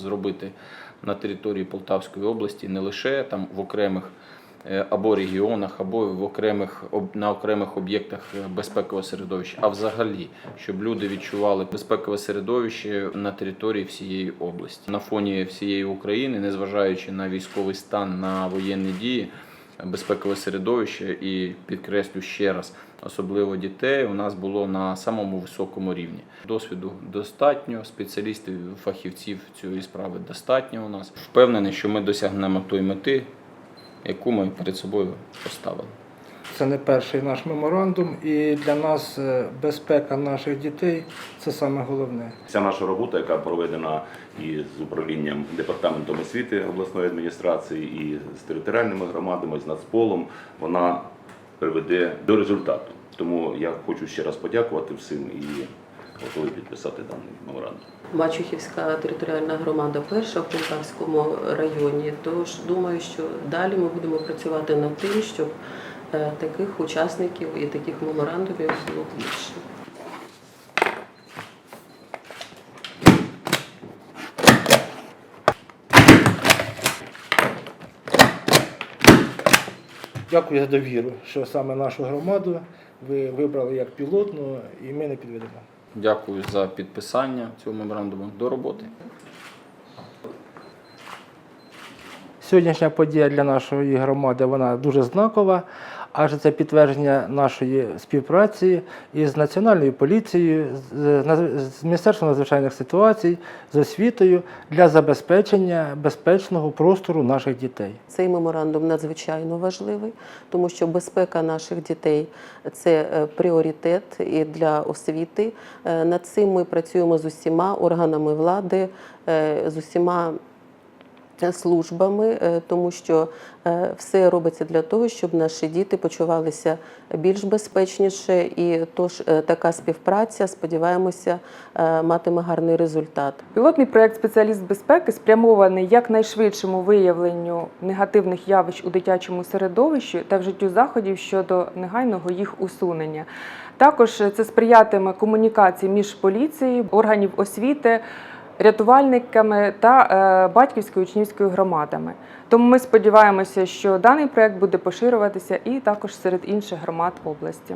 зробити на території Полтавської області не лише там в окремих е, або регіонах, або в окремих на окремих об'єктах е, безпекового середовища, а взагалі, щоб люди відчували безпекове середовище на території всієї області, на фоні всієї України, незважаючи на військовий стан, на воєнні дії, безпекове середовище і підкреслю ще раз. Особливо дітей у нас було на самому високому рівні. Досвіду достатньо, спеціалістів, фахівців цієї справи достатньо у нас. Впевнений, що ми досягнемо той мети, яку ми перед собою поставили. Це не перший наш меморандум, і для нас е, безпека наших дітей це саме головне. Вся наша робота, яка проведена і з управлінням департаментом освіти обласної адміністрації, і з територіальними громадами, і з Нацполом, вона приведе до результату. Тому я хочу ще раз подякувати всім і готовий підписати даний меморандум. Мачухівська територіальна громада перша в Полтавському районі. Тож думаю, що далі ми будемо працювати над тим, щоб таких учасників і таких меморандумів було більше. Дякую за довіру, що саме нашу громаду ви вибрали як пілотну, і ми не підведемо. Дякую за підписання цього меморандуму. До роботи. Сьогоднішня подія для нашої громади вона дуже знакова, адже це підтвердження нашої співпраці із Національною поліцією, з, Міністерством надзвичайних ситуацій, з освітою для забезпечення безпечного простору наших дітей. Цей меморандум надзвичайно важливий, тому що безпека наших дітей це е, пріоритет і для освіти. Е, Над цим ми працюємо з усіма органами влади, е, з усіма службами, е, тому що е, все робиться для того, щоб наші діти почувалися більш безпечніше, і тож е, така співпраця, сподіваємося, матиме гарний результат. Пілотний проект спеціаліст безпеки спрямований якнайшвидшому виявленню негативних явищ у дитячому середовищі та вжиттю заходів щодо негайного їх усунення. Також це сприятиме комунікації між поліцією, органів освіти, рятувальниками та е, батьківською учнівською громадами. Тому ми сподіваємося, що даний проект буде поширюватися і також серед інших громад області.